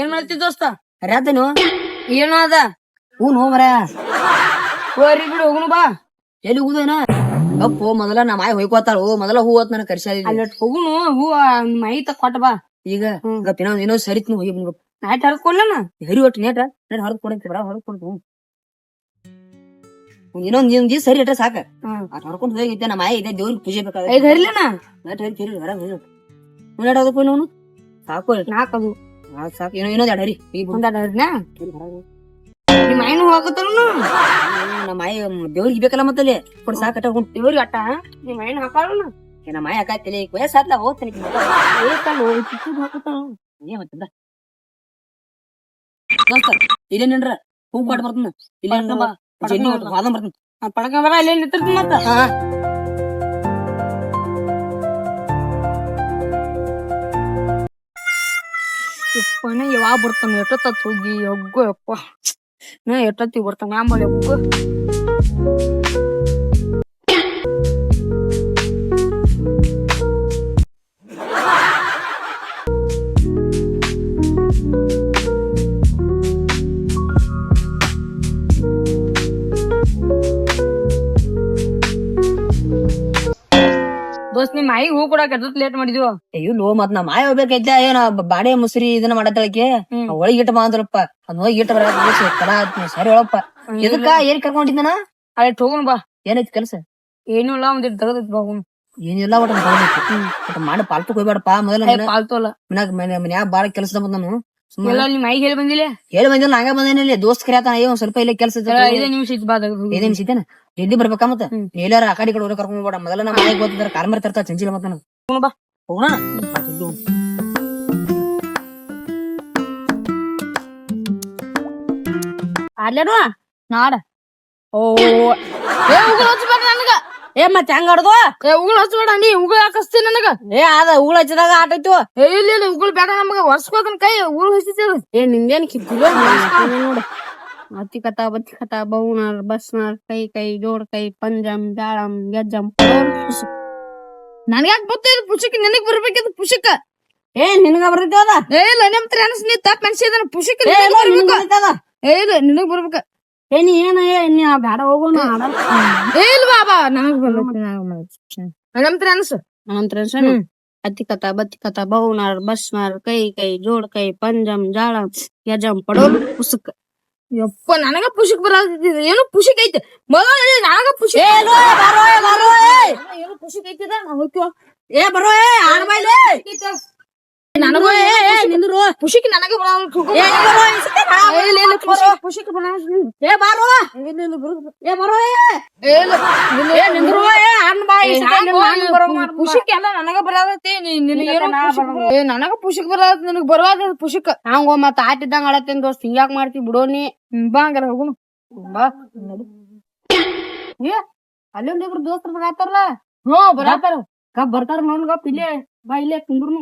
ಏನ್ ಮಾಡ್ತಿ ದೋಸ್ತ? ರಾತನು ಏನೋ ಅದ. ಹ್ಞೂ ನೋ ಮರ. ಹೋರಿ ಬಿಡು ಹೋಗುನು ಬಾ. ಎಲ್ಲಿ ಹೋಗುದೇನ ಅಪ್ಪು ಮೊದಲ ನಾ ಮಾಯಿ ಹೊಯ್ಕೋತಾಳ. ಓ ಮೊದಲ ಹೂ ಹೋತ್ ನನಗೆ ಕರ್ಸಿ ಅಲ್ಲಿ ಹೋಗುನು ಹೂ ಮೈ ತ ಕೊಟ್ಟ ಬಾ. ಈಗ ಗಪ್ಪ ಇನ್ನೊಂದ್ ಏನೋ ಸರಿತ್ ಹೋಗಿ ನಾಟ್ ನಾಯ್ಟ್ ಹರ್ಕೊಳ್ಳನ ಹರಿ ಒಟ್ಟು ನೇಟ? ನಾನು ಹೊರದ್ ಕೊಡಂತ ಬರ ಹೊರದ್ ಕೊಡ್ತು ಇನ್ನೊಂದ್ ಇನ್ನೊಂದ್ ದಿವ್ಸ ಸರಿ ಇಟ್ರೆ ಸಾಕ. ಅಟ್ ಹೊರ್ಕೊಂಡ್ ಹೋಗಿದ್ದೆ ನಮ್ಮ ಮಾಯಿ ಇದೆ ದೇವ್ರಿಗೆ ಪೂಜೆ ಬೇಕಾದ ಐದ್ ಹರಿ ಮುನ್ನಾಡೋದಪ್ಪ ಇನ್ನೊಂದು ಸಾಕು. ನಾಲ್ಕದು ಸಾಕು ಸಾಕು. ಏನೋ ಈಗ ಬಂದ ಹೋಗತ್ತಲ್ಲ ನಮ್ಮ ಮಾಯಿ ದೇವ್ರಿಗೆ ಬೇಕಲ್ಲ ಮತ್ತಲ್ಲಿ ಕೊಡ್ ಸಾಕ ಅಟ್ಟ ಹೊಂಟ್ ದೇವ್ರಿಗೆ ಅಟ್ಟ ನಿಮ್ಮ ನಮ್ಮ ಮಾಯಿ ಹಾಕಾತಿಲ್ಲ ಈಗ ವಯಸ್ಸಾತ್ಲ ಹೋಗ್ತಾನೆ ಏ ಮತ್ತಂದ ಇಲ್ಲೇ ನಿನ್ರ ಹೂ ಕೊಟ್ಟು ಬರ್ತನ ಇಲ್ಲೇ ವಾದ ಬರ್ತನ ಪಡಕ ಬರ ಅಲ್ಲೇ ನಿಂತಿರ್ತೀನಿ ಮತ್ತ? ಯಪ್ಪನ ಯಾವಾಗ ಬರ್ತಾನೆ ಎಷ್ಟೊತ್ತ ಹೋಗಿ ಒಗ್ಗು ಯಪ್ಪ. ನಾ ಎಷ್ಟೊತ್ತಿಗೆ ಬರ್ತಾನ ಆಮೇಲೆ ಒಗ್ಗು ದೋಸ್ತ್ ನಿಮ್ ಮಾಯಿ ಹೂ ಕೂಡ ಲೇಟ್ ಮಾಡಿದ್ವು. ಅಯ್ಯೋ ಮತ್ ನಾ ಮಾಯಿ ಹೋಗ್ಬೇಕೈತ. ಏನ ಬಾಡೆ ಮುಸ್ರಿ ಇದನ್ನ ಮಾಡತ್ತಳಕ್ಕೆ. ಒಳಗ್ ಇಟ್ಟ ಬಾ ಅಂದ್ರಪ್ಪ. ಅದ್ ಹೋಗಿ ಇಟ್ಟ ಬರ ಸರಿ ಹೇಳಪ್ಪ. ಇದಕ್ಕ ಏನ್ ಕರ್ಕೊಂಡಿದ್ದಾನ ಅಲ್ಲಿ ಹೋಗುನ್ ಬಾ. ಏನೈತಿ ಕೆಲಸ? ಏನೂ ಇಲ್ಲ ಒಂದಿಟ್ಟು ತಗದೈತಿ ಬಾ ಹೋಗುನ್ ಏನಿಲ್ಲ ಒಟ್ಟು ಮಾಡಿ ಪಾಲ್ತು ಹೋಗ್ಬೇಡಪ್ಪ ಮೊದಲ ಪಾಲ್ತು ಅಲ್ಲ. ಮನ್ಯಾಗ ಮನೆ ಮನ್ಯಾಗ ಬಾಳ ಕೆಲಸದ ಬಂದ್ ನಾನು. ಎಲ್ಲ ನಿಮ್ ಹೇಳಿ ಬಂದಿಲ್ಲ? ಹೇಳಿ ಬಂದಿಲ್ಲ ಹಂಗ ಬಂದೇನಿಲ್ಲ ದೋಸ್ತ್ ಕರಿಯಾತಾನ ಒಂದ್ ಸ್ವಲ್ಪ ಇಲ್ಲ ಕೆಲಸ ಐದೇ ನಿಮಿಷ ಇತ್ತು ಬಾದ ಜಲ್ದಿ ಬರ್ಬೇಕಾ ಮತ್ತ? ಹ್ಮ್. ಎಲ್ಲಾರ ಆ ಕಡೆ ಈ ಕಡೆ ಹೋಗಿ ಕರ್ಕೊಂಡ್ ಮೊದಲ ನಮ್ಮ ಮನೆಗೆ ಗೊತ್ತಿದ್ದಾರೆ ತರ್ತಾ ಮತ್ತೆ ನನಗೆ ಬಾ. ಹೋಗೋಣ? ನಾಡ. ಓ ಏ ನನಗ ಏ ಮತ್ತೆ ಹೆಂಗ ಆಡ್ದು? ಏ ಉಗುಳ್ ಹಚ್ಬೇಡ ನೀ ಉಗುಳ್ ಹಾಕಸ್ತೀನಿ ನನಗ? ಏ ಅದ ಉಗುಳ ಹಚ್ಚಿದಾಗ ಆಟ ಆಯ್ತು. ಏ ಇಲ್ಲ ಇಲ್ಲ ಉಗುಳು ಬೇಡ ನಮಗ ಒರ್ಸ್ಕೋದನ್ ಕೈ ಉಗುಳ್ ಹಚ್ಚಿದ ಏ ನಿಂದೇನ್ ಕಿತ್ತಿಲ್ಲ ನೋಡು. ಅತಿ ಕಥಾ ಬತ್ತಿ ಕಥಾ ಬೌನರ್ ಬಸ್ನಾರ್ ಕೈ ಕೈ ಜೋಡ್ ಕೈ ಪಂಜಂ ಜಾಳಂ ಗೆಜ್ಜಂ ನನ್ಗ್ಯಾಕ್ ಗೊತ್ತಿದ್ ಪುಷಕ್ ನಿನಗ್ ಬರ್ಬೇಕಿದ್ ಪುಷಕ್ ಏ ನಿನಗ ಬರ್ತದ ಏ ಇಲ್ಲ ನಿಮ್ ತ್ರಾನಸ್ ನೀ ತಪ್ಪ ಅನ್ಸಿದನ ಪುಷಕ್ ಏ ಇಲ್ಲ ನಿನಗ್ ಬರ್ಬೇಕ. ಏನ ಏ ನೀ ಆ ಬ್ಯಾಡ ಹೋಗೋಣ ಆಡಲ್ಲ. ಏ ಇಲ್ಲ ಬಾಬಾ ನನಗ್ ಬರ್ಬೇಕು ನಮ್ ತ್ರಾನಸ್ ನಮ್ ಅತಿ ಕಥಾ ಬತ್ತಿ ಕಥಾ ಬೌನಾರ್ ಬಸ್ನಾರ್ ಕೈ ಕೈ ಜೋಡ್ ಕೈ ಪಂಜಂ ಜಾಳ ಯಜಂ ಪಡೋ ಪುಸ್ತಕ ಯಪ್ಪ ನನಗ ಪುಷಕ್ ಬರತ್ತಿದ ಏನು ಪುಷಕ್ ಐತೆ. ಮೊದಲ ನನಗ ಪುಷಕ್ ಏ ಬರೋ ಬರೋ ಏನು ಪುಷಕ್ ಐತಿದ ನಾ ಹೋಗ್ತೀವ ಏ ಬರೋ ಏ ಆಡ್ ಬೈಲೆ. ನನಗೂ ಏ, ಏ, ನನಗೆ ಬರಲ್ಲ ಏ, ಬರೋ, ನಾ ಏ, ಬಾರೋ. ಪುಷಕ್ ಎಲ್ಲ ನನಗ ಬರತೈತಿ ನಾ ನನಗ ಪುಷಕ್ ಬರತ್ ನಿನಗ ಬರವಾದ ಪುಷಕ್ ಹಂಗ ಮತ್ತ ಆಟಿದ್ದಂಗ ಆಡತ್ತೇನ್ ದೋಸ್ತ್ ಹಿಂಗ್ಯಾಕ್ ಮಾಡ್ತಿ ಬಿಡೋನಿ ಬಾ ಹಂಗಾರ ಹೋಗುನು ಬಾ. ಏ ಅಲ್ಲೊಂದ್ ಇಬ್ರು ದೋಸ್ತರ ಬರಾತಾರಲ್ಲ? ಹ್ಮ್ ಬರಾತಾರ. ಕಬ್ ಬರ್ತಾರ ನೋಡ್ ಗಪ್ ಇಲ್ಲೇ ಬಾ ಇಲ್ಲೇ ಕುಂದ್ರುನು.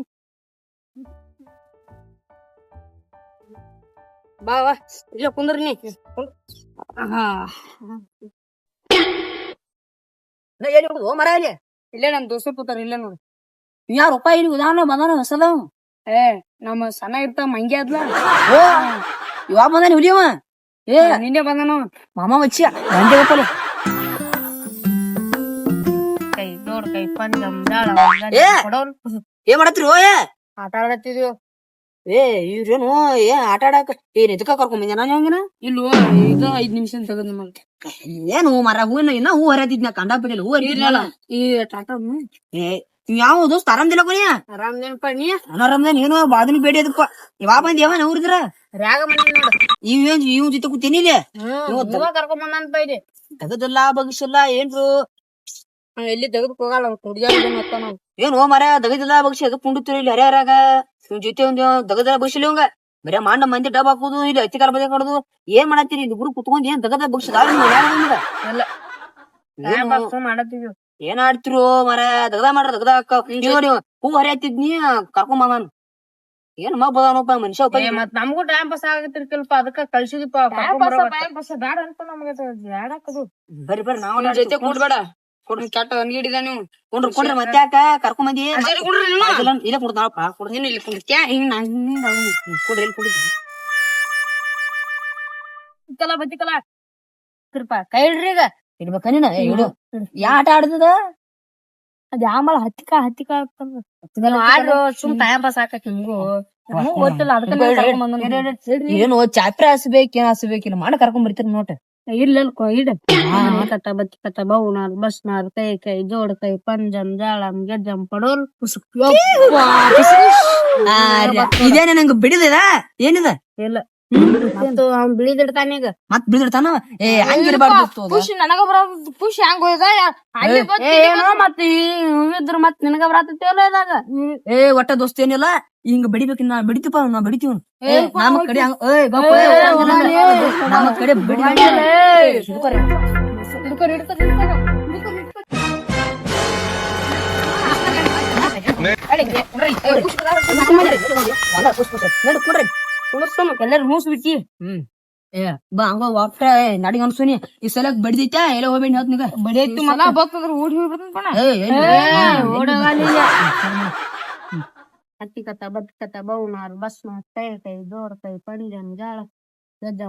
ಬಾ ಬಾ. ಇಲ್ಲ ಕುಂದ್ರಿ ನೀ. ಹಾ. ನಾ ಎಲ್ಲಿ ಹೋಗುದು? ಮರ ಇಲ್ಲಿ ಇಲ್ಲೇ ನಮ್ ದೋಸ್ತ ಕೂತಾರ ಇಲ್ಲೇ ನೋಡಿ. ಯಾರ ರೂಪಾಯಿ ಇಲ್ಲಿ ಉದಾಹರಣೆ ಬಂದಾನ ಹೊಸದ? ಏ ನಮ್ಮ ಸಣ್ಣ ಇರ್ತಾವ ಮಂಗೆ ಅದ್ಲ. ಓ ಇವಾಗ ಬಂದಾನ ಹುಲಿಯವ ಏ. ನಿನ್ನೆ ಬಂದಾನ ಮಾಮ ಮಚ್ಚಿ ಗಂಟೆ ಗೊತ್ತಲ್ಲ. ಕೈ ನೋಡ್ ಕೈ ಪಂಜಂ ಏ! ಏನ್ ಮಾಡತ್ರಿ ಓ ಏ? ಆಟ ಆಡತ್ತಿದ್ವಿ. ಏ ಇವ್ರೇನು ಏ ಆಟ ಆಡಾಕ? ಏನ್ ಇದಕ್ಕ ಕರ್ಕೊಂಡ್ ಬಂದೆ? ನಾನು ಹಂಗಿನ ಇಲ್ಲೋ ಇದು ಐದ್ ನಿಮಿಷ ತಗದ್ ನಮಗೆ ಏನು ಮರ ಹೂವಿನ ಇನ್ನ ಹೂ ಹರಿಯತಿದ್ನ ಬಿಡಲ್ಲ ಹೂ ಹರಿತಿದ್ನಲ್ಲ ಈ ಟಾಟಾ ಏ ಯಾವ ದೋಸ್ತ ಆರಾಮ್ದಿಲ್ಲ ಕೊನೆಯ ಆರಾಮ್ ನೆನಪ ನೀ? ಅನಾರಾಮ್ದ ಏನು ಬಾದನಿ ಬೇಡಿ ಅದಪ್ಪ ಇವಾ ಬಂದ್ ಯಾವ ನವ್ರಿದ್ರ ರಾಗ ಮನೆ ನೋಡು. ಇವ್ ಏನ್ ಇವ್ ಜೊತೆ ಕೂತೀನಿ ಇಲ್ಲಿ? ಕರ್ಕೊಂಡ್ ಬಂದ ಅಂತ ಇಲ್ಲಿ. ತೆಗದಿಲ್ಲ ಬಗ್ಸಿಲ್ಲ ಏನ್ರು? ಎಲ್ಲಿ ತೆಗೆದು ಹೋಗಲ್ಲ ನಾವು. ಏನ್ ಓ ಮರ ದಗದಿಲ್ಲ ಬಗ್ಸಿ ಅದಕ್ಕೆ ಕುಂಡಿತ್ರಿ ಇಲ್ಲಿ ಹರ್ಯಾರಾಗ? ಇವ್ ಜೊತೆ ಒಂದ್ ದಗದ ಬಗ್ಸಿಲಿ ಹಂಗ ಬರೇ ಮಾಂಡ ಮಂದಿ ಡಬ್ ಹಾಕುದು ಇಲ್ಲಿ ಅತಿಕಾರ ಬದಿ ಕಡದು ಏನ್ ಮಾಡತ್ತೀರಿ ಇಲ್ಲಿ ಗುರು ಕುತ್ಕೊಂಡ್ ಏನ್ ದಗದ ಬಗ್ಸಿದ ಮಾಡತ್ತೀವಿ ಏನ್ ಆಡ್ತಿರೋ ಮರ ದಗದ ಮಾಡ್ರ ದಗದ ನೋಡಿ ಹೂ ಹರಿಯತ್ತಿದ್ನಿ ಕರ್ಕೊಂಡ್ ಬಂದಾನ ಏನ್ ಮಗ್ ಬದಾನಪ್ಪ ಮನುಷ್ಯ ನಮ್ಗೂ ಮತ್ ನಮಗೂ ಟೈಮ್ ಪಾಸ್ ಆಗತ್ತಿರ್ತಿಲ್ಪ ಅದಕ್ಕ ಕಳ್ಸಿದಿಪ್ಪ ಟೈಮ್ ಪಾಸ್ ಟೈಮ್ ಪಾಸ್ ಬ್ಯಾಡ ಅಂತ ನಮಗೆ ಬ್ಯಾಡ ಕದು ಬರಿ ಬರ್ರಿ ನಾವ್ ಜೊತೆ ಕೂಡ್ಬೇಡ. ಕೊಡ್ರಿ ಕೆಟ್ಟ ನೀಡಿದ ನೀವು. ಕೊಂಡ್ರಿ ಕೊಂಡ್ರಿ ಮತ್ತೆ ಯಾಕ ಕರ್ಕೊಂಡ್ ಬಂದಿ? ಇಲ್ಲ ಕೊಡ್ತಾಳಪ್ಪ ಕೊಡ್ರಿ ನೀನು ಇಲ್ಲಿ ಹಿಂಗ್ ಕೊಡ್ರಿ ಇಲ್ಲಿ ಬತ್ತಿಕಲ ಕೃಪಾ ಕೈ ಈಗ. ಇಡ್ಬೇಕ ನೀನ? ಇಡು. ಯಾ ಆಟ ಆಡ್ತದ ಅದ್ ಆಮೇಲೆ ಹತ್ತಿಕ ಹತ್ತಿಕ ಆಡ್ರು ಸುಮ್ ಟೈಮ್ ಪಾಸ್ ಹಾಕಕ್ ಹಿಂಗು? ಗೊತ್ತಿಲ್ಲ ಅದಕ್ಕ. ಏನು ಚಾಪ್ರಿ ಹಸ್ಬೇಕ್ ಏನ್ ಹಸ್ಬೇಕಿಲ್ಲ ಮಾಡ ಕರ್ಕೊಂಡ್ ಬರ್ತೀರಿ ನೋಟ ಇಲ್ಲ ಇಡ. ಕಟ್ಟ ಬತ್ತಿ ಕಟ್ಟ ಬೌನಾರ್ ಬಸ್ನಾರ್ ಕೈ ಕೈ ಜೋಡ್ ಕೈ ಪಂಜಂ ಜಾಳಂ ಗೆಜ್ಜಂ ಪಡೋಲ್ ಪುಸುಕ್ ಇದೇನ ನಂಗೆ ಬಿಡಿದ ಏನಿದ? ಇಲ್ಲ. ಬಿಳಿದಿಡ್ತಾನ ಈಗ ಮತ್ ಬಿಡಿದಿರ್ತಾನ ಏ ಹಂಗಿರ್ಬಾರ್ದು ಖುಷಿ ನನಗ ಬರೋದು ಖುಷಿ ಹಂಗ ಹೋಯ್ದ ಏನೋ ಮತ್ ಇದ್ರ ಮತ್ ನಿನಗ ಬರತ್ತೇವಲ್ಲ ಇದಾಗ ಏ ಒಟ್ಟ ದೋಸ್ತ ಏನಿಲ್ಲ ಹಿಂಗ ಬಡಿಬೇಕಿನ್ ನಾ ಬಿಡಿತೀಪ ನಾ ಬಿಡಿತೀವ್ ನಮ್ಮ ಕಡೆ. ನಮ್ಮ ಕಡೆ ಬಿಡಿ ಕೊಡ್ರಿ. ಉಳಿಸ್ಕೊಂಡು ಎಲ್ಲರೂ ಮೂಸ್ ಬಿಡ್ತಿ ಹ್ಮ್ ಏ ಬಾ ಹಂಗ ವಾಪ್ರ ನಡಿ ಅನ್ಸೂನಿ ಈ ಸಲ ಬಡ್ದೈತ ಎಲ್ಲ ಹೋಗ್ಬೇಡಿ ಹತ್ ನಿಗ ಬಡಿಯೈತು ಮಲ ಬಕ್ತದ್ರ ಓಡಿ ಹೋಗ್ಬಿಡ್ತಾನ ಓಡೋಗಲಿಲ್ಲ ಹತ್ತಿ ಕತ ಬತ್ ಕತ ಬೌನಾರು ಬಸ್ ಕೈ ಕೈ ಜೋಡ ಕೈ ಪಂಜನ್ ಜಾಳ ಗಜ್ಜ